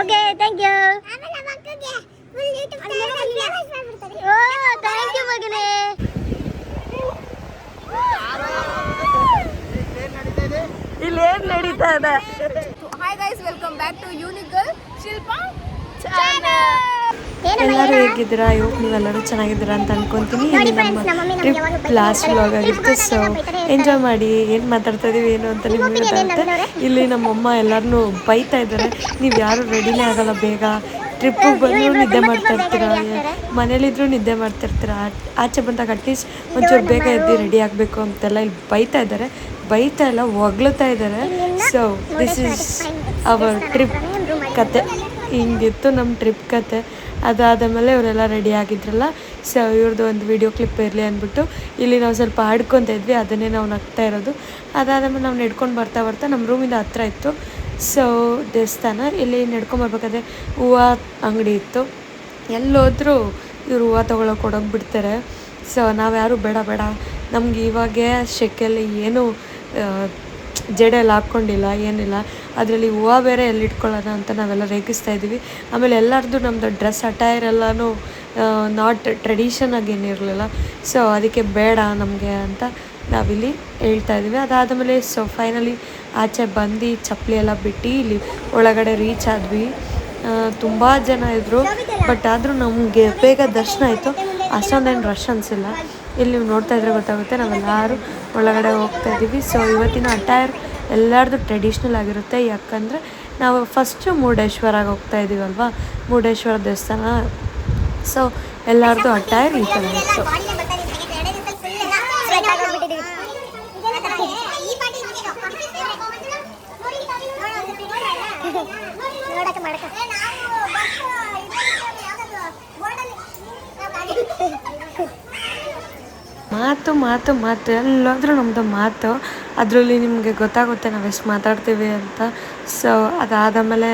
Okay thank you O thank you ಮಗನೇ. ಇಲ್ಲಿ ಏನ್ ನಡೀತಾ ಇದೆ? Hi guys welcome back to unique girl Shilpa ಎಲ್ಲರೂ ಹೇಗಿದ್ದೀರಾ? ಇವಾಗ ನೀವೆಲ್ಲರೂ ಚೆನ್ನಾಗಿದ್ದೀರಾ ಅಂತ ಅನ್ಕೊಂತೀನಿ. ಇಲ್ಲಿ ನಮ್ಮ ಟ್ರಿಪ್ ಲಾಸ್ಟ್. ವ್ಲಾಗ್ ಆಗಿತ್ತು ಸೊ. ಎಂಜಾಯ್ ಮಾಡಿ. ಏನು ಮಾತಾಡ್ತಾ ಇದೀವಿ ಏನು ಅಂತ ನಿಮ್ಗೆ ಗೊತ್ತಾಗುತ್ತೆ ಇಲ್ಲಿ ನಮ್ಮಮ್ಮ ಎಲ್ಲರನ್ನೂ ಬೈತಾ ಇದ್ದಾರೆ. ನೀವು ಯಾರು ರೆಡಿನೇ ಆಗಲ್ಲ ಬೇಗ. ಟ್ರಿಪ್ಪಿಗೆ ಬಂದರೂ ನಿದ್ದೆ ಮಾಡ್ತಾ ಇರ್ತೀರಾ? ಮನೇಲಿದ್ರು ನಿದ್ದೆ ಮಾಡ್ತಾ ಇರ್ತೀರಾ? ಆಚೆ ಬಂದಾಗ ಅಟ್ಲೀಸ್ಟ್ ಒಂಚೂರು ಬೇಗ ಎದ್ದು ರೆಡಿ ಆಗಬೇಕು ಅಂತೆಲ್ಲ ಇಲ್ಲಿ ಬೈತಾ ಇದ್ದಾರೆ. ಬೈತಾ ಇಲ್ಲ ಹೊಗ್ಳುತ್ತಾ ಇದ್ದಾರೆ. So this is our trip ಕತೆ. ಹಿಂಗಿತ್ತು ನಮ್ಮ ಟ್ರಿಪ್ ಕತೆ. ಅದಾದ ಮೇಲೆ ಇವರೆಲ್ಲ ರೆಡಿ ಆಗಿದ್ರಲ್ಲ, ಸೊ ಇವ್ರದ್ದು ಒಂದು ವಿಡಿಯೋ ಕ್ಲಿಪ್ ಇರಲಿ ಅಂದ್ಬಿಟ್ಟು ಇಲ್ಲಿ ನಾವು ಸ್ವಲ್ಪ ಹಾಡ್ಕೊತ ಇದ್ವಿ, ಅದನ್ನೇ ನಾವು ನಗ್ತಾ ಇರೋದು. ಅದಾದ ಮೇಲೆ ನಾವು ನಡ್ಕೊಂಡು ಬರ್ತಾ ಬರ್ತಾ ನಮ್ಮ ರೂಮಿಂದ ಹತ್ರ ಇತ್ತು. ಸೊ ದೇವಸ್ಥಾನ, ಇಲ್ಲಿ ನಡ್ಕೊಂಬರ್ಬೇಕಾದ್ರೆ ಹೂವು ಅಂಗಡಿ ಇತ್ತು. ಎಲ್ಲೋದ್ರೂ ಇವ್ರು ಹೂವು ತೊಗೊಳಕ್ಕೆ ಕೊಡೋಕೆ ಬಿಡ್ತಾರೆ ಸೊ ನಾವ್ಯಾರು ಬೇಡ ಬೇಡ. ನಮ್ಗೆ ಇವಾಗೇ ಶೆಕೆಯಲ್ಲಿ ಏನು ಜಡೆ ಎಲ್ಲ ಹಾಕ್ಕೊಂಡಿಲ್ಲ, ಏನಿಲ್ಲ. ಅದರಲ್ಲಿ ಹೂವು ಬೇರೆ ಎಲ್ಲಿ ಇಟ್ಕೊಳ್ಳೋಣ ಅಂತ ನಾವೆಲ್ಲ ರೇಗಿಸ್ತಾ ಇದ್ದೀವಿ. ಆಮೇಲೆ ಎಲ್ಲರದ್ದು ನಮ್ಮದು ಡ್ರೆಸ್ ಅಟೈರ್ ಎಲ್ಲನೂ ನಾಟ್ ಟ್ರೆಡಿಷನ್ ಆಗಿ ಏನಿರಲಿಲ್ಲ ಸೊ ಅದಕ್ಕೆ ಬೇಡ ನಮಗೆ ಅಂತ ನಾವಿಲ್ಲಿ ಹೇಳ್ತಾ ಇದ್ದೀವಿ. ಅದಾದಮೇಲೆ ಸೊ ಫೈನಲಿ ಆಚೆ ಬಂದು ಚಪ್ಪಲಿ ಎಲ್ಲ ಬಿಟ್ಟು ಇಲ್ಲಿ ಒಳಗಡೆ ರೀಚ್ ಆದ್ವಿ. ತುಂಬ ಜನ ಇದ್ದರು ಬಟ್ ಆದರೂ ನಮಗೆ ಬೇಗ ದರ್ಶನ ಆಯಿತು. ಅಷ್ಟೊಂದೇನು ರಶ್ ಅನಿಸಿಲ್ಲ. ಇಲ್ಲಿ ನೀವು ನೋಡ್ತಾ ಇದ್ರೆ ಗೊತ್ತಾಗುತ್ತೆ, ನಾವೆಲ್ಲರೂ ಒಳಗಡೆ ಹೋಗ್ತಾ ಇದ್ದೀವಿ. ಸೊ ಇವತ್ತಿನ ಅಟೈರ್ ಎಲ್ಲರದು ಟ್ರೆಡಿಷ್ನಲ್ ಆಗಿರುತ್ತೆ. ಯಾಕಂದರೆ ನಾವು ಫಸ್ಟು ಮುರುಡೇಶ್ವರಾಗ ಹೋಗ್ತಾ ಇದ್ದೀವಲ್ವಾ ಮುರುಡೇಶ್ವರ ದೇವಸ್ಥಾನ. ಸೊ ಎಲ್ಲರದು ಅಟೈರ್ ಈ ಥರ ಇತ್ತು ನೋಡಕ್ಕೆ ಮಾತು ಮಾತು ಮಾತು, ಎಲ್ಲಾದರೂ ನಮ್ಮದು ಮಾತು. ಅದರಲ್ಲಿ ನಿಮಗೆ ಗೊತ್ತಾಗುತ್ತೆ ನಾವು ಎಷ್ಟು ಮಾತಾಡ್ತೀವಿ ಅಂತ. ಸೊ ಅದಾದಮೇಲೆ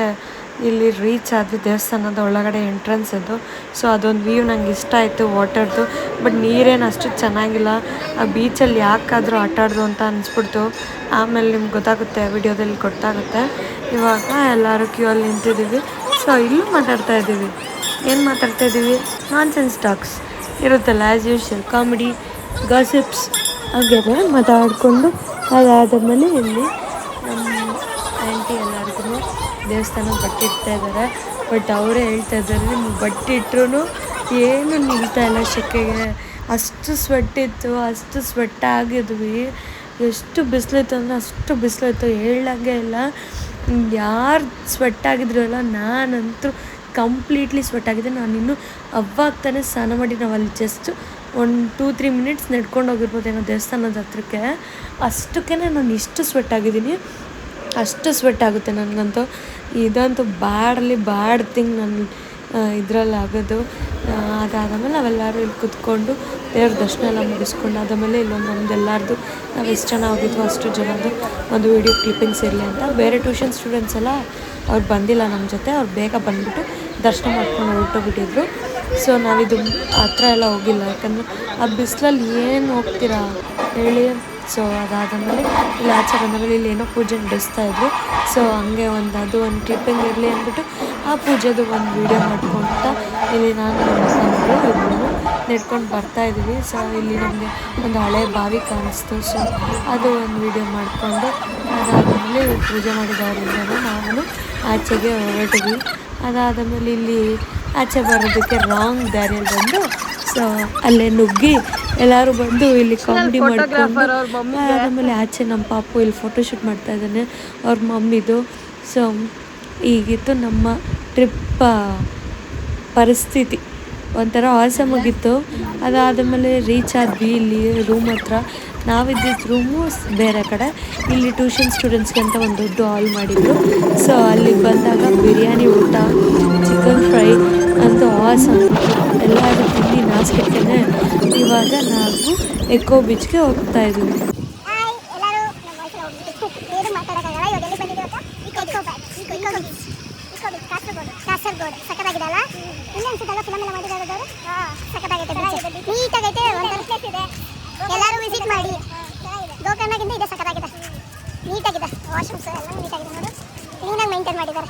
ಇಲ್ಲಿ ರೀಚ್ ಆದ್ವಿ ದೇವಸ್ಥಾನದ ಒಳಗಡೆ ಎಂಟ್ರೆನ್ಸ್ ಅದು. ಸೊ ಅದೊಂದು ವ್ಯೂ ನಂಗೆ ಇಷ್ಟ ಆಯಿತು ವಾಟರ್ದು ಬಟ್ ನೀರೇನು ಅಷ್ಟು ಚೆನ್ನಾಗಿಲ್ಲ. ಆ ಬೀಚಲ್ಲಿ ಯಾಕಾದರೂ ಆಟ ಆಡ್ದು ಅಂತ ಅನಿಸ್ಬಿಡ್ತು. ಆಮೇಲೆ ನಿಮ್ಗೆ ಗೊತ್ತಾಗುತ್ತೆ, ವಿಡಿಯೋದಲ್ಲಿ ಗೊತ್ತಾಗುತ್ತೆ. ಇವಾಗ ಎಲ್ಲರೂ ಕ್ಯೂ ಅಲ್ಲಿ ನಿಂತಿದ್ದೀವಿ. ಸೊ ಇಲ್ಲೂ ಮಾತಾಡ್ತಾ ಇದ್ದೀವಿ. ಏನು ಮಾತಾಡ್ತಾ ಇದ್ದೀವಿ? ನಾನ್ ಸೆನ್ಸ್ ಟಾಕ್ಸ್ ಇರುತ್ತಲ್ಲ ಆ್ಯಸ್ ಯೂಶಲ್ ಕಾಮಿಡಿ ಗಾಸಿಪ್ಸ್ ಹಾಗೆಲ್ಲ ಮಾತಾಡಿಕೊಂಡು ಅದಾದಮೇಲೆ ಇಲ್ಲಿ ನಮ್ಮ ಆಂಟಿ ಎಲ್ಲರಿಗೂ ದೇವಸ್ಥಾನ ಬಟ್ಟೆ ಇಡ್ತಾ ಇದ್ದಾರೆ ಬಟ್ ಅವರೇ ಹೇಳ್ತಾ ಇದ್ದಾರೆ ನಿಮ್ಗೆ ಬಟ್ಟೆ ಇಟ್ಟರು ಏನು ನಿಲ್ತಾ ಇಲ್ಲ ಶೆಕೆಗೆ ಅಷ್ಟು ಸ್ವೆಟ್ ಇತ್ತು, ಅಷ್ಟು ಸ್ವೆಟ್ ಆಗಿದ್ವಿ. ಎಷ್ಟು ಬಿಸಿಲಿತ್ತು ಅಂದರೆ ಅಷ್ಟು ಬಿಸಿಲಿತ್ತು ಹೇಳಂಗೆ ಇಲ್ಲ. ಯಾರು ಸ್ವೆಟ್ ಆಗಿದ್ರಲ್ಲ ನಾನಂತೂ ಕಂಪ್ಲೀಟ್ಲಿ ಸ್ವೆಟ್ ಆಗಿದೆ ನಾನು ಇನ್ನೂ ಅವಾಗ್ತಾನೆ ತಾನೇ ಸ್ನಾನ ಮಾಡಿ ನಾವು ಅಲ್ಲಿ ಜಸ್ಟ್ ಒಂದು ಟೂ ತ್ರೀ ಮಿನಿಟ್ಸ್ ನಡ್ಕೊಂಡು ಹೋಗಿರ್ಬೋದೇನೋ ದೇವಸ್ಥಾನದ ಹತ್ರಕ್ಕೆ. ಅಷ್ಟಕ್ಕೆ ನಾನು ಇಷ್ಟು ಸ್ವೆಟ್ ಆಗಿದ್ದೀನಿ. ಅಷ್ಟು ಸ್ವೆಟ್ ಆಗುತ್ತೆ ನನಗಂತೂ. ಇದಂತೂ ಬ್ಯಾಡಲ್ಲಿ ಬ್ಯಾಡ್ ಥಿಂಗ್ ನನ್ನ ಇದರಲ್ಲಿ ಆಗೋದು. ಅದಾದಮೇಲೆ ನಾವೆಲ್ಲರೂ ಇಲ್ಲಿ ಕುತ್ಕೊಂಡು ದೇವ್ರ ದರ್ಶನ ಎಲ್ಲ ಮುಗಿಸ್ಕೊಂಡು ಆದಮೇಲೆ ಇಲ್ಲೊಂದು ನಮ್ದು ನಾವು ಎಷ್ಟು ಜನ ಹೋಗಿದ್ವು ಅಷ್ಟು ಜನದ್ದು ಒಂದು ವೀಡಿಯೋ ಕ್ಲಿಪ್ಪಿಂಗ್ಸ್ ಇರಲಿ ಅಂತ. ಬೇರೆ ಟ್ಯೂಷನ್ ಸ್ಟೂಡೆಂಟ್ಸ್ ಎಲ್ಲ ಅವ್ರು ಬಂದಿಲ್ಲ ನಮ್ಮ ಜೊತೆ. ಅವ್ರು ಬೇಗ ಬಂದುಬಿಟ್ಟು ದರ್ಶನ ಮಾಡ್ಕೊಂಡು ಹೊರಟೋಗ್ಬಿಟ್ಟಿದ್ರು. ಸೊ ನಾವಿದು ಹತ್ರ ಎಲ್ಲ ಹೋಗಿಲ್ಲ. ಯಾಕಂದರೆ ಆ ಬಿಸಿಲಲ್ಲಿ ಏನು ಹೋಗ್ತೀರಾ ಹೇಳಿ. ಸೊ ಅದಾದಮೇಲೆ ಇಲ್ಲಿ ಆಚೆ ಬಂದಮೇಲೆ ಇಲ್ಲಿ ಏನೋ ಪೂಜೆ ನಡೆಸ್ತಾ ಇದ್ರು. ಸೊ ಹಂಗೆ ಒಂದು ಅದು ಒಂದು ಕ್ಲಿಪ್ಪಿಂಗ್ ಇರಲಿ ಅಂದ್ಬಿಟ್ಟು ಆ ಪೂಜೆದು ಒಂದು ವೀಡಿಯೋ ಮಾಡ್ಕೊಳ್ತಾ ಇಲ್ಲಿ ನಾನು ತಮ್ಮರು ಇಬ್ಬರು ನೆಡ್ಕೊಂಡು ಬರ್ತಾ ಇದ್ದೀವಿ ಸೊ ಇಲ್ಲಿ ನಮಗೆ ಒಂದು ಹಳೆ ಬಾವಿ ಕಾಣಿಸ್ತು. ಸೊ ಅದು ಒಂದು ವೀಡಿಯೋ ಮಾಡಿಕೊಂಡು ಅದಾದಮೇಲೆ ಪೂಜೆ ಮಾಡಿದವರಿಂದ ನಾವು ಆಚೆಗೆ ಹೊರಟಿದ್ವಿ. ಅದಾದಮೇಲೆ ಇಲ್ಲಿ ಆಚೆ ಬರೋದಕ್ಕೆ ರಾಂಗ್ ದಾರಿಯಲ್ಲಿ ಬಂದು ಸೊ ಅಲ್ಲೇ ನುಗ್ಗಿ ಎಲ್ಲರೂ ಬಂದು ಇಲ್ಲಿ ಕಾಮಿಡಿ ಮಾಡ್ಕೊಂಡು ಆಮೇಲೆ ಆಚೆ ನಮ್ಮ ಪಾಪು ಇಲ್ಲಿ ಫೋಟೋಶೂಟ್ ಮಾಡ್ತಾ ಇದ್ದಾನೆ ಅವ್ರ ಮಮ್ಮಿದು. ಸೊ ಈಗಿತ್ತು ನಮ್ಮ ಟ್ರಿಪ್ ಪರಿಸ್ಥಿತಿ. ಒಂಥರ ಆಸಮ್ ಆಗಿತ್ತು ಅದಾದಮೇಲೆ ರೀಚ್ ಆದ್ವಿ ಇಲ್ಲಿ ರೂಮ್ ಹತ್ರ. ನಾವಿದ್ದಿದ್ದು ರೂಮು ಬೇರೆ ಕಡೆ. ಇಲ್ಲಿ ಟ್ಯೂಷನ್ ಸ್ಟೂಡೆಂಟ್ಸ್ಗೆ ಅಂತ ಒಂದು ದೊಡ್ಡ ಹಾಲ್ ಮಾಡಿದ್ರು. ಸೊ ಅಲ್ಲಿಗೆ ಬಂದಾಗ ಬಿರಿಯಾನಿ ಊಟ ಚಿಕನ್ ಫ್ರೈ ಅಂತ ಆಸಮ್ ಎಲ್ಲರೂ ತಿಂದು ನಾಸ್ಕೆನೆ ಇವಾಗ ನಾವು ಎಕೋ ಬೀಚ್ಗೆ ಹೋಗ್ತಾ ಇದ್ದೀವಿ ಹಾಯ್ ಎಲ್ಲರೂ ನಮ್ಮ ವಯಸ್ಸಲ್ಲಿ ಹೋಗ್ಬಿಟ್ಟು ಏನು ಮಾತಾಡೋಕ್ಕಾಗಲ್ಲ ಇವಾಗ ಎಲ್ಲಿ ಬಂದಿದ್ದೀವಿ ಗೊತ್ತಾ eco back eco eco beach eco beach Kasaragod Kasaragod ಸಕ್ಕತ್ತಾಗಿದೆಲ್ಲ ಇಲ್ಲೇ ಅನ್ಸುತ್ತಲ್ಲ ಫಿಲಮ್ ಎಲ್ಲ ಮಾಡಿದ್ದಾರೆ ಅವರು ಸಕ್ಕತ್ತಾಗೈತೆ ಬೀಚ್ ನೀಟಾಗೈತೆ ಒಂಥರ ಪ್ಲೇಸ್ ಇದೆ ಎಲ್ಲರೂ ವಿಸಿಟ್ ಮಾಡಿ ಗೋಕರ್ಣಗಿಂತ ಇದೆ ಸಕ್ಕತ್ತಾಗಿದೆ ನೀಟಾಗಿದೆ. ವಾಶ್ರೂಮ್ಸ್ ಎಲ್ಲ ನೀಟಾಗಿದೆ ನೋಡಿ. ಕ್ಲೀನಾಗಿ ಮೈಂಟೈನ್ ಮಾಡಿದ್ದಾರೆ.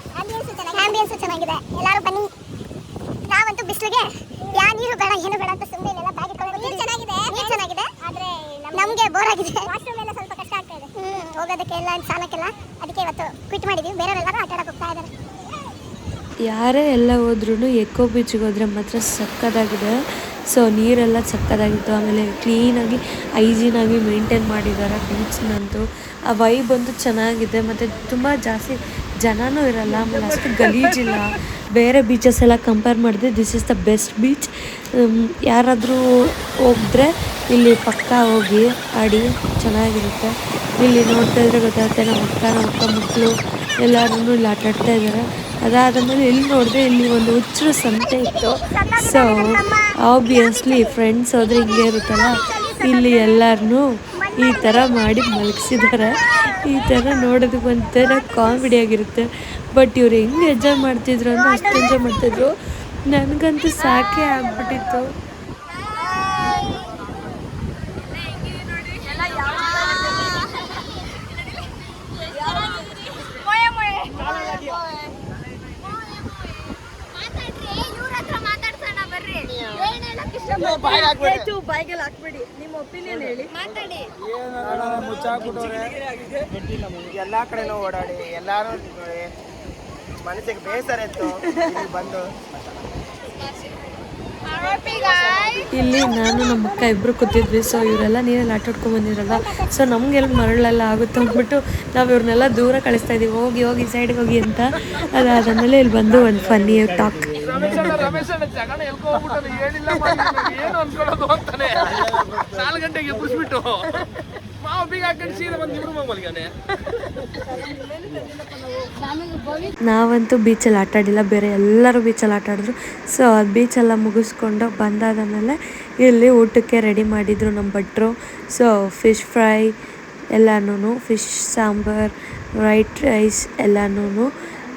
ಆಂಬಿಯನ್ಸ್ ಚೆನ್ನಾಗಿದೆ. ಎಲ್ಲರೂ ಬನ್ನಿ. ನಾವಂತೂ ಬಿಸಿಲಿಗೆ. ಯಾ ನೀರು ಬೇಡ ಏನು ಬೇಡ ಅಂತ ಸುಮ್ಮನೆ ಎಲ್ಲ ಬ್ಯಾಗ್ ಇಟ್ಕೊಂಡು ನೀರು ಚೆನ್ನಾಗಿದೆ. ನೀರು ಚೆನ್ನಾಗಿದೆ. ಆದರೆ ನಮಗೆ ಬೋರ್ ಆಗಿದೆ. ವಾಶ್ರೂಮ್ ಎಲ್ಲ ಸ್ವಲ್ಪ ಕಷ್ಟ ಆಗ್ತಾ ಇದೆ. ಹ್ಞೂ ಹೋಗೋದಕ್ಕೆ ಎಲ್ಲ ಸಾಲಕ್ಕೆಲ್ಲ. ಅದಕ್ಕೆ ಇವತ್ತು ಕ್ವಿಟ್ ಮಾಡಿದೀವಿ. ಬೇರೆಯವರೆಲ್ಲರೂ ಆಟ ಆಡಕ್ಕೆ ಹೋಗ್ತಾ ಇದ್ದಾರೆ. ಯಾರೇ ಎಲ್ಲ ಹೋದ್ರೂ ಎಕೋ ಬೀಚ್ಗೆ ಹೋದ್ರೆ ಮಾತ್ರ ಸಕ್ಕತ್ತಾಗಿದೆ ಸೊ ನೀರೆಲ್ಲ ಚಕ್ಕದಾಗಿತ್ತು. ಆಮೇಲೆ ಕ್ಲೀನಾಗಿ ಹೈಜೀನಾಗಿ ಮೇಂಟೈನ್ ಮಾಡಿದ್ದಾರೆ ಬೀಚ್ನಂತೂ ಆ ವೈಬ್ ಅಂತೂ ಚೆನ್ನಾಗಿದೆ. ಮತ್ತು ತುಂಬ ಜಾಸ್ತಿ ಜನನೂ ಇರಲ್ಲ. ಆಮೇಲೆ ಅಷ್ಟು ಗಲೀಜಿಲ್ಲ ಬೇರೆ ಬೀಚಸ್ ಎಲ್ಲ ಕಂಪೇರ್ ಮಾಡಿದ್ರೆ this is the best beach ಯಾರಾದರೂ ಹೋಗಿದ್ರೆ ಇಲ್ಲಿ ಪಕ್ಕ ಹೋಗಿ ಆಡಿ, ಚೆನ್ನಾಗಿರುತ್ತೆ. ಇಲ್ಲಿ ನೋಡ್ತಾ ಇದ್ರೆ ಗೊತ್ತಾಗುತ್ತೆ ನಮ್ಮ ಅಕ್ಕ ನಮ್ಮ ಅಕ್ಕ ಮಕ್ಕಳು ಎಲ್ಲರೂ ಇಲ್ಲಿ ಆಟಾಡ್ತಾ ಇದ್ದಾರೆ. ಅದಾದಮೇಲೆ ಇಲ್ಲಿ ನೋಡಿದ್ರೆ ಇಲ್ಲಿ ಒಂದು ಹುಚ್ಚರು ಸಂತೆ ಇತ್ತು. ಸೊ ಆಬ್ವಿಯಸ್ಲಿ ಫ್ರೆಂಡ್ಸ್ ಹೋದ್ರೆ ಹಿಂಗೆ ಇರುತ್ತಲ್ಲ? ಇಲ್ಲಿ ಎಲ್ಲರನ್ನೂ ಈ ಥರ ಮಾಡಿ ಮಲಗಿಸಿದ್ದಾರೆ. ಈ ಥರ ನೋಡೋದಕ್ಕೆ ಒಂಥರ ಕಾಮಿಡಿ ಆಗಿರುತ್ತೆ. ಬಟ್ ಇವ್ರು ಹೆಂಗೆ ಎಂಜಾಯ್ ಮಾಡ್ತಿದ್ರು ಅಂದ್ರೆ ಅಷ್ಟು ಎಂಜಾಯ್ ಮಾಡ್ತಿದ್ರು. ನನಗಂತೂ ಸಾಕೆ ಆಗ್ಬಿಟ್ಟಿತ್ತು. ಎಲ್ಲಾ ಕಡೆನೂ ಓಡಾಡಿ ಎಲ್ಲಾರು ನೋಡಿ ಮನಸ್ಸಿಗೆ ಬೇಸರ ಇತ್ತು. ಇಲ್ಲಿ ಬಂದು. ಇಲ್ಲಿ ನಾನು ನಮ್ಮ ಅಕ್ಕ ಇಬ್ಬರು ಕೂತಿದ್ವಿ ಸೊ ಇವರೆಲ್ಲ ನೀರಲ್ಲಿ ಆಟ ಆಡ್ಕೊಂಡ್ ಬಂದಿರಲ್ಲ ಸೊ ನಮಗೆಲ್ಲ ಮರಳೆಲ್ಲ ಆಗುತ್ತೆ ಅಂದ್ಬಿಟ್ಟು ನಾವು ಇವ್ರನ್ನೆಲ್ಲ ದೂರ ಕಳಿಸ್ತಾ ಇದೀವಿ. ಹೋಗಿ ಹೋಗಿ ಸೈಡ್ಗೆ ಹೋಗಿ ಅಂತ. ಅದಾದಮೇಲೆ ಇಲ್ಲಿ ಬಂದು ಒಂದು ಫನ್ನಿ ಟಾಕ್ ನಾಲ್ಕು ಗಂಟೆಗೆ ನಾವಂತೂ ಬೀಚಲ್ಲಿ ಆಟ ಆಡಿಲ್ಲ, ಬೇರೆ ಎಲ್ಲರೂ ಬೀಚಲ್ಲಿ ಆಟ ಆಡಿದ್ರು. ಸೊ ಅದು ಬೀಚೆಲ್ಲ ಮುಗಿಸ್ಕೊಂಡು ಬಂದಾದ ಮೇಲೆ ಇಲ್ಲಿ ಊಟಕ್ಕೆ ರೆಡಿ ಮಾಡಿದರು ನಮ್ಮ ಭಟ್ರು. ಸೊ ಫಿಶ್ ಫ್ರೈ ಎಲ್ಲನೂ ಫಿಶ್ ಸಾಂಬಾರ್ ವೈಟ್ ರೈಸ್ ಎಲ್ಲನೂ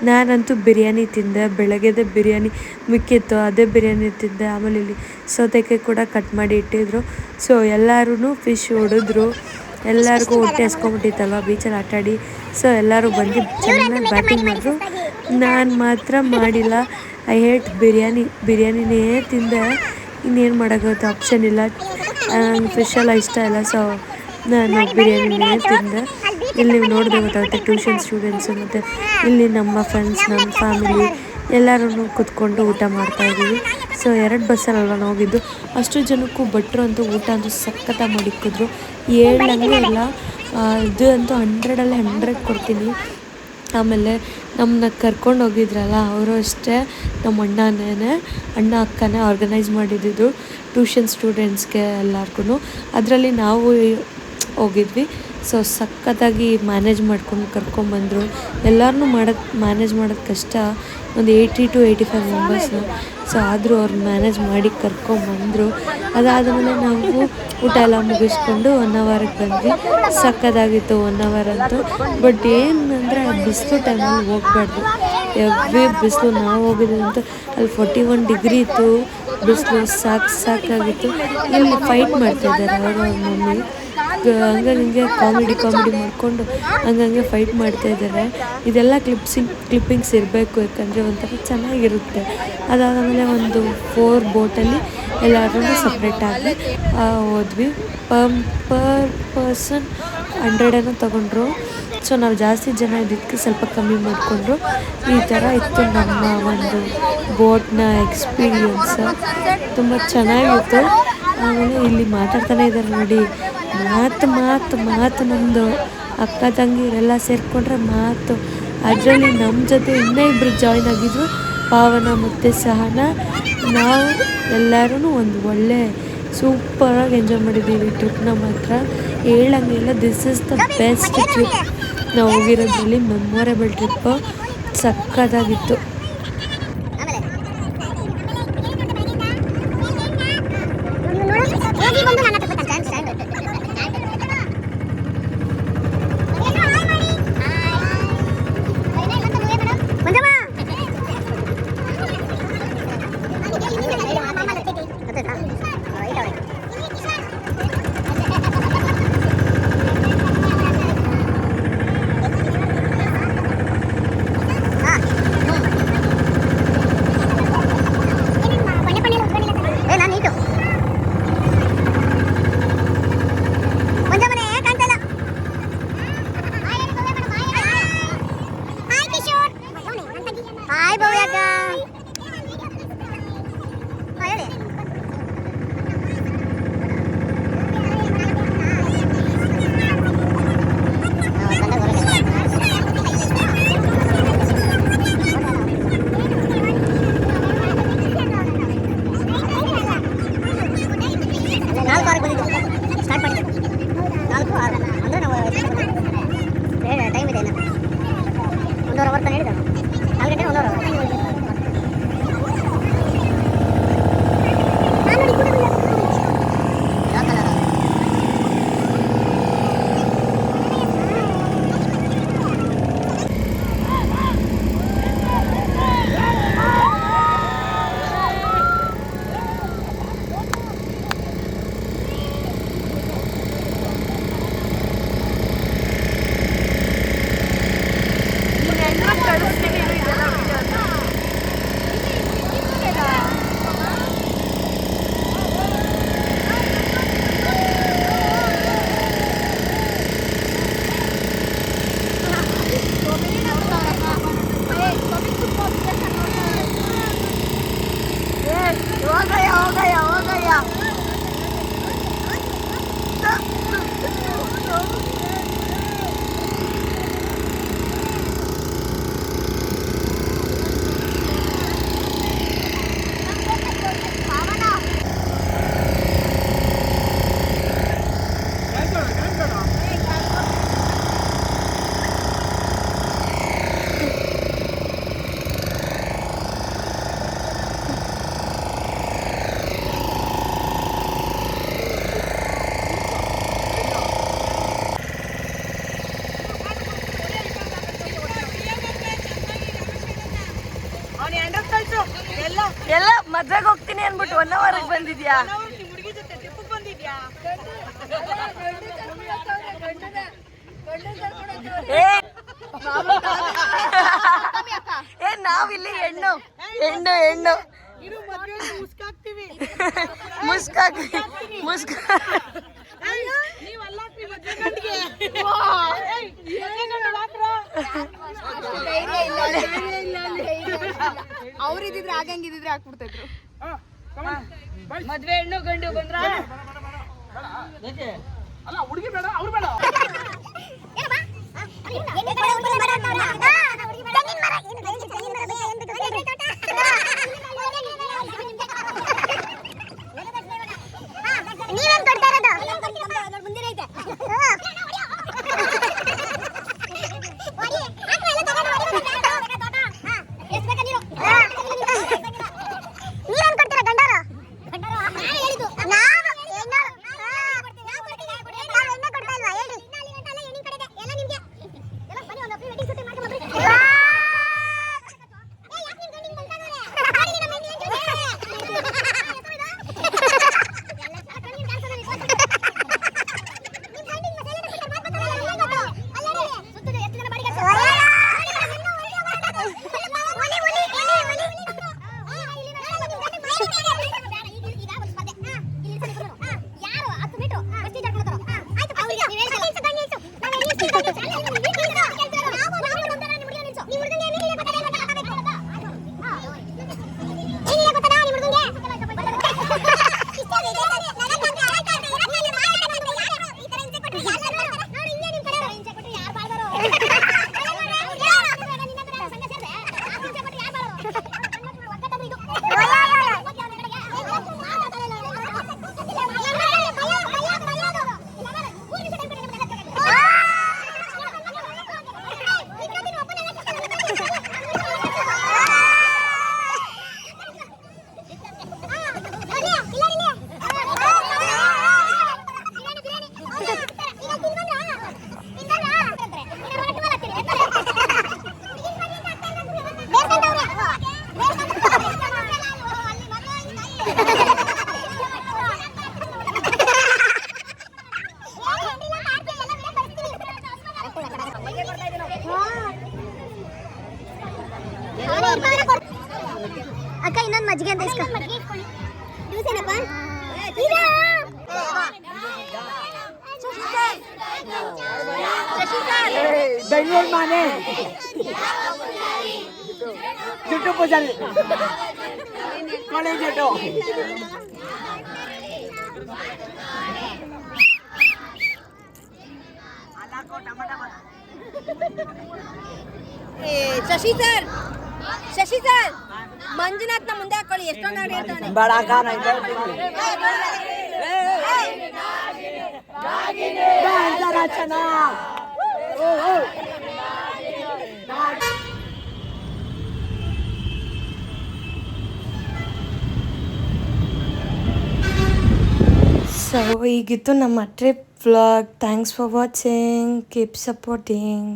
ನಾನಂತೂ ಬಿರಿಯಾನಿ ತಿಂದೆ ಬೆಳಗ್ಗೆದೆ ಬಿರಿಯಾನಿ, ಮಿಕ್ಕಿತ್ತು, ಅದೇ ಬಿರಿಯಾನಿ ತಿಂದೆ. ಆಮೇಲೆ ಇಲ್ಲಿ ಸೌತೆಕಾಯಿ ಕೂಡ ಕಟ್ ಮಾಡಿ ಇಟ್ಟಿದ್ರು. ಸೊ ಎಲ್ಲರೂ ಫಿಶ್ ಹೊಡೆದ್ರು. ಎಲ್ಲರಿಗೂ ಹೊಟ್ಟೆ ಹಸ್ಕೊಂಬಿಟ್ಟಿತ್ತಲ್ವ ಬೀಚಲ್ಲಿ ಆಟಾಡಿ. ಸೊ ಎಲ್ಲರೂ ಬಂದು ಚೆನ್ನಾಗಿ ಬ್ಯಾಟಿಂಗ್ ಮಾಡಿದ್ರು. ನಾನು ಮಾತ್ರ ಮಾಡಿಲ್ಲ. ಐ ಹೇಟ್ ಬಿರಿಯಾನಿ, ಬಿರಿಯಾನಿನೇ ತಿಂದೆ. ಇನ್ನೇನು ಮಾಡೋಕ್ಕಾಗುತ್ತೆ? ಆಪ್ಷನ್ ಇಲ್ಲ. ನಂಗೆ ಫಿಶ್ ಎಲ್ಲ ಇಷ್ಟ ಇಲ್ಲ. ಸೊ ನಾನು ಬಿರಿಯಾನಿನೇ ತಿಂದೆ. ಇಲ್ಲಿ ನೋಡಿದ್ರೆ ಗೊತ್ತಾಗುತ್ತೆ ಟ್ಯೂಷನ್ ಸ್ಟೂಡೆಂಟ್ಸ್ ಮತ್ತು ಇಲ್ಲಿ ನಮ್ಮ ಫ್ರೆಂಡ್ಸ್ ನಮ್ಮ ಫ್ಯಾಮಿಲಿ ಎಲ್ಲರೂ ಕೂತ್ಕೊಂಡು ಊಟ ಮಾಡ್ತಾ ಇದ್ದೀವಿ. ಸೊ ಎರಡು ಬಸ್ಸಲ್ಲಲ್ವ ನಾವು ಹೋಗಿದ್ದು. ಅಷ್ಟು ಜನಕ್ಕೂ ಭಟ್ರು ಅಂತೂ ಊಟ ಅಂತೂ ಸಖತ್ತಾಗಿ ಮಾಡಿಕ್ಕಿದ್ರು. ಏಳಂಗೆ ಇಲ್ಲ ಇದು ಅಂತೂ ಹಂಡ್ರೆಡಲ್ಲಿ ಹಂಡ್ರೆಡ್ ಕೊಡ್ತೀನಿ. ಆಮೇಲೆ ನಮ್ಮನ್ನ ಕರ್ಕೊಂಡು ಹೋಗಿದ್ರಲ್ಲ, ಅವರು ಅಷ್ಟೇ, ನಮ್ಮ ಅಣ್ಣನೇ ಅಣ್ಣ ಅಕ್ಕನೇ ಆರ್ಗನೈಸ್ ಮಾಡಿದ್ದು ಟ್ಯೂಷನ್ ಸ್ಟೂಡೆಂಟ್ಸ್ಗೆ ಎಲ್ಲರಿಗೂ ಅದರಲ್ಲಿ ನಾವು ಹೋಗಿದ್ವಿ. ಸೊ ಸಖತ್ತಾಗಿ ಮ್ಯಾನೇಜ್ ಮಾಡ್ಕೊಂಡು ಕರ್ಕೊಂಬಂದರು ಎಲ್ಲರನ್ನೂ ಮಾಡೋದು ಮ್ಯಾನೇಜ್ ಮಾಡೋದು ಕಷ್ಟ. ಒಂದು ಏಯ್ಟಿ ಟು ಏಯ್ಟಿ ಫೈವ್ ಮೆಂಬರ್ಸ್ನ ಸೊ ಆದರೂ ಅವ್ರು ಮ್ಯಾನೇಜ್ ಮಾಡಿ ಕರ್ಕೊಂಬಂದರು ಅದಾದಮೇಲೆ ನಾವು ಊಟ ಎಲ್ಲ ಮುಗಿಸ್ಕೊಂಡು ಒನ್ ಅವರ್ಗೆ ಬಂದ್ವಿ. ಸಕ್ಕತ್ತಾಗಿತ್ತು ಒನ್ ಅವರ್ ಅಂತೂ. ಬಟ್ ಏನಂದರೆ ಬಿಸಿಲು ಟೈಮಲ್ಲಿ ಹೋಗ್ಬಾರ್ದು. ಎವ್ರಿ ಬಿಸಿಲು ನಾವು ಹೋಗಿದ್ದಂತೂ ಅಲ್ಲಿ ಫೋರ್ಟಿ ಒನ್ ಡಿಗ್ರಿ ಇತ್ತು. ಬಿಸಿಲು ಸಾಕು ಸಾಕಾಗಿತ್ತು. ಇಲ್ಲಿ ಫೈಟ್ ಮಾಡ್ತಾಯಿದ್ದಾರೆ ಅವರು, ಅವ್ರ ಮಮ್ಮಿ. ಹಂಗಾಗಿ ಹಿಂಗೆ ಕಾಮಿಡಿ ಕಾಮಿಡಿ ಮಾಡಿಕೊಂಡು ಹಂಗಂಗೆ ಫೈಟ್ ಮಾಡ್ತಾ ಇದ್ದಾರೆ. ಇದೆಲ್ಲ ಕ್ಲಿಪ್ಸಿಂಗ್ ಕ್ಲಿಪ್ಪಿಂಗ್ಸ್ ಇರಬೇಕು ಯಾಕಂದರೆ ಒಂಥರ ಚೆನ್ನಾಗಿರುತ್ತೆ. ಅದಾದಮೇಲೆ ಒಂದು ಫೋರ್ ಬೋಟಲ್ಲಿ ಎಲ್ಲರೂ ಸಪ್ರೇಟಾಗಿ ಹೋದ್ವಿ. ಪರ್ ಪರ್ ಪರ್ಸನ್ ಹಂಡ್ರೆಡನ್ನು ತೊಗೊಂಡ್ರು. ಸೊ ನಾವು ಜಾಸ್ತಿ ಜನ ಇದಕ್ಕೆ ಸ್ವಲ್ಪ ಕಮ್ಮಿ ಮಾಡಿಕೊಂಡ್ರು. ಈ ಥರ ಇತ್ತು ನಮ್ಮ ಒಂದು ಬೋಟ್ನ ಎಕ್ಸ್ಪೀರಿಯನ್ಸ್ ತುಂಬ ಚೆನ್ನಾಗಿತ್ತು. ಆಮೇಲೆ ಇಲ್ಲಿ ಮಾತಾಡ್ತಾನೆ ಇದ್ದಾರೆ ನೋಡಿ. ಮಾತು ಮಾತು ಮಾತು ನಮ್ಮದು ಅಕ್ಕ ತಂಗಿರೆಲ್ಲ ಸೇರಿಕೊಂಡ್ರೆ ಮಾತು. ಅದರಲ್ಲಿ ನಮ್ಮ ಜೊತೆ ಇನ್ನೂ ಇಬ್ಬರು ಜಾಯ್ನ್ ಆಗಿದ್ರು, ಪಾವನ ಮತ್ತು ಸಹನ. ನಾವು ಎಲ್ಲರೂ ಒಂದು ಒಳ್ಳೆ ಸೂಪರಾಗಿ ಎಂಜಾಯ್ ಮಾಡಿದ್ದೀವಿ ಟ್ರಿಪ್ನ ಮಾತ್ರ. ಹೇಳಂಗಿಲ್ಲ this is the best trip ನಾವು ಹೋಗಿರೋದ್ರಲ್ಲಿ ಮೆಮೊರೇಬಲ್ ಟ್ರಿಪ್ಪು ಸಕ್ಕತ್ತಾಗಿತ್ತು ಬಂದಿದ್ಯಾ? ಏ ಏ ನಾವಿಲ್ಲಿ ಹೆಣ್ಣು ಹೆಣ್ಣು ಹೆಣ್ಣು. ಮುಸ್ಕಾಕ್ ಮುಸ್ಕ ಅವ್ರಿದ್ರೆ ಆಗಂಗಿದ್ರೆ ಆಗಂಗಿದ್ರೆ ಹಾಕ್ಬಿಡ್ತಿದ್ರು ಮದ್ವೆ ಹೆಣ್ಣು ಗಂಡು ಬಂದ್ರ ಅಲ್ಲ ಹುಡುಗಿ ಬೇಡ ಅವ್ರು ಬೇಡ ಅಕ್ಕ ಇನ್ನೊಂದು ಮಜ್ಜಿಗೆ ಅಂತ ಇಸ್ಕೊ ಜ್ಯೂಸ್ ಏನಪ್ಪ ಬೆಂಗಳೂರು ಮಾನೆ ಜುಟ್ಟು ಪೂಜಾರಿ ಕೊಳೆ ಜುಟ್ಟು ಶಶಿ ಸರ್ ಶಶಿ ಸರ್ ಮಂಜುನಾಥ್ನ ಮುಂದೆ ಹಾಕೊಳ್ಳಿ ಎಷ್ಟೊಂದು ಹಾಡು ಹೇಳ್ತಾನೆ. ಸೊ ಈಗಿತ್ತು ನಮ್ಮ trip vlog thanks for watching keep supporting